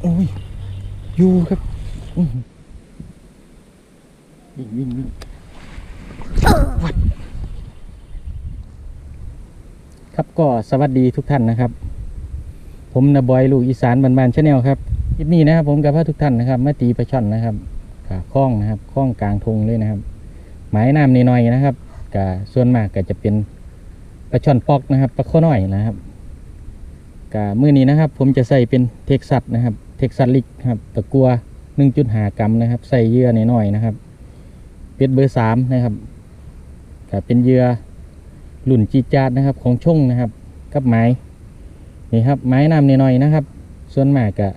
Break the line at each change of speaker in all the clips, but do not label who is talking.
โอ้ย อยู่ครับอื้อหือวิ่งวิ่งวิ่งวัดครับก็สวัสดีทุกท่านนะครับ ผมนะบอยลูกอีสานบ้านๆชาแนลครับคลิปนี้นะครับผมกับพาทุกท่านนะครับมาตีปลาช่อนนะครับกับคล้องนะครับคล้องกลางทงเลยนะครับ หมายน้ำน้อยๆนะครับกับส่วนมากก็จะเป็นปลาช่อนปอกนะครับปลาข้อน้อยนะครับ กับมือนี้นะครับ ผมจะใส่เป็นเท็กซัสนะครับเท็กซัสลิกครับตะกัว1.5กรัมนะครับ ใส่เยื่อน้อยๆนะครับ เป็ดเบอร์สามนะครับกับเป็นเยื่อหลุ่นจีจาดนะครับ ของช่งนะครับ กับไม้นี่ครับ ไม้น้ำน้อยๆนะครับ ส่วนมากก็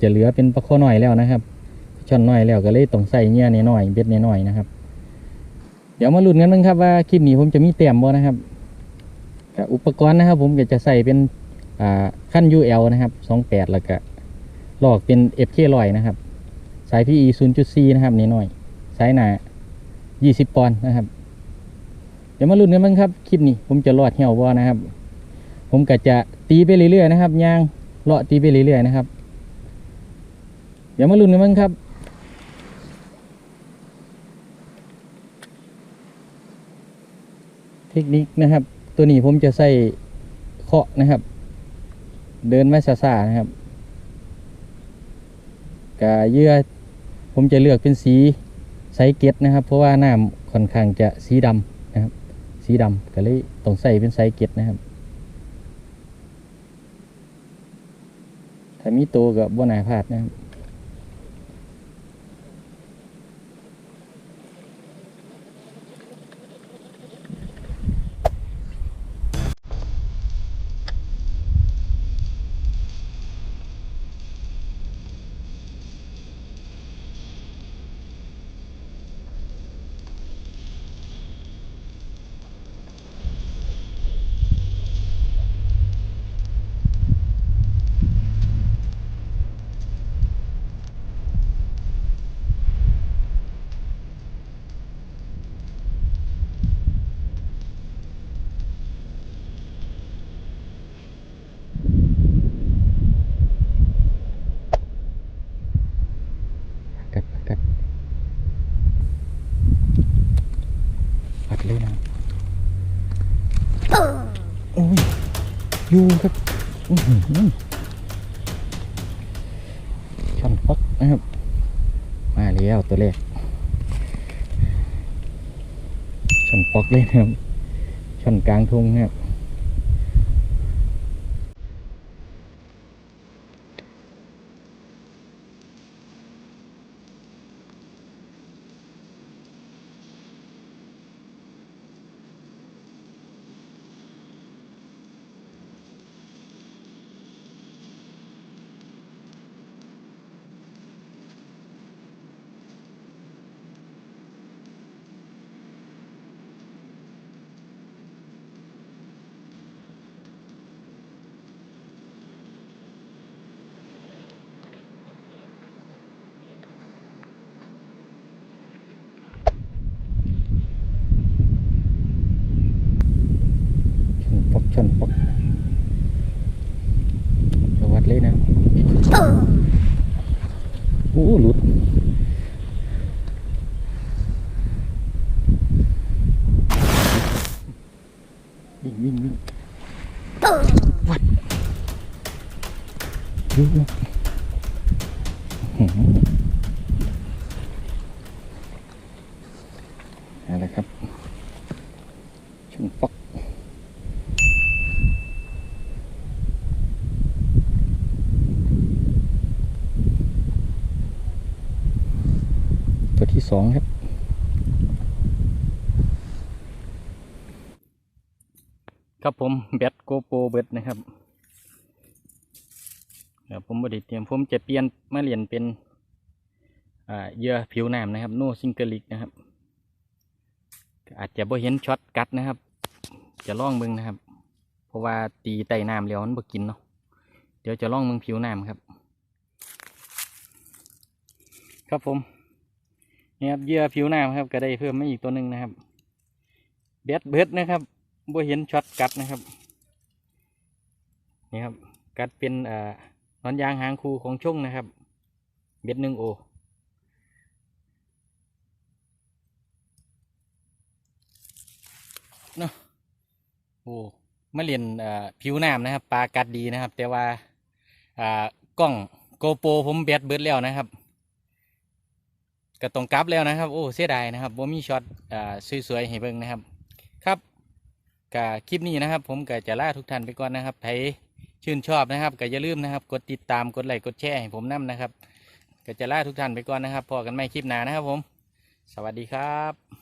จะเหลือเป็นปลาข้อหน้อยแล้วนะครับช่อนหน้อยแล้วก็เลยต้องใส่เหยื่อน้อยเบ็ดน้อยนะครับ เดี๋ยวมาลุ้นกันบ้างครับว่าคลิปนี้ผมจะมีเต็มบ่นะครับกับอุปกรณ์นะครับ ผมก็จะใส่เป็น ขั้น UL นะครับ28แล้วก็ลอกเป็น FK ลอยนะครับ สาย PE 0.4 นะครับนิดหน่อย สายหนา20 ปอนด์นะครับ เดี๋ยวมาลุ้นกันบ้างครับ คลิปนี้ผมจะรอดเหี่ยวบ่นะครับ ผมก็จะตีไปเรื่อยๆนะครับยางเลาะตีไปเรื่อยๆนะครับ เดี๋ยวมาลุ้นกันบ้างครับเทคนิคนะครับ ตัวนี้ผมจะใส่เคาะนะครับ เดินไม่ซาๆนะครับกะเยื่อผมจะเลือกเป็นสีไซเกตนะครับ เพราะว่าน้ำค่อนข้างจะสีดำนะครับ สีดำก็เลยต้องใส่เป็นไซเกตนะครับถ้ามีตัวกับบนหนาพลาดนะครับ โอ้ยอยู่ครับช่อนปักนะครับ มาแล้วตัวแรกช่อนปอกเลยนะครับช่อนกลางทุ่งนะครับ ช่อนปอกช่อนปอกจะวัด เลยนะโอ้หลุดวิ่งวิ่งวิ่งวัดดูนะเอาละครับช่อนปอก ตัวที่ สองครับ ครับผมแบตโกโปรเบิดนะครับครับผมบดิเตรียมผมจะเปลี่ยนมาเรียนเป็นเยื่อผิวน้ำนะครับโนซิงเกิลิกนะครับ อาจจะบ่เห็นช็อตกัดนะครับ จะล่องมึงนะครับ เพราะว่าตีไตน้ำแล้วมันบ่กินเนาะเดี๋ยวจะล่องมึงผิวน้ำครับ ครับผม นี่ครับเยื่อผิวน้ำครับก็ได้เพิ่มมาอีกตัวหนึ่งนะครับเบ็ดเบิดนะครับบ่เห็นช็อตกัดนะครับนี่ครับกัดเป็นอ่านอนยางหางคูของช่งนะครับ เบ็ดหนึ่งโอเนาะโอ้มาเรียนเอ่อผิวน้ำนะครับปลากัดดีนะครับ แต่ว่า อ่ากล้องโกโปรผมแบตเบิดแล้วนะครับ ก็ตรงกลับแล้วนะครับ โอ้เสียดายนะครับว่ามีช็อตอ่าสวยๆให้เบิ่งนะครับ ครับกับคลิปนี้นะครับ ผมก็จะลาทุกท่านไปก่อนนะครับใครชื่นชอบนะครับก็อย่าลืมนะครับกดติดตามกดไลค์กดแชร์ให้ผมนํนะครับ ก็จะลาทุกท่านไปก่อนนะครับพอกันไม่คลิปหน้านะครับผม สวัสดีครับ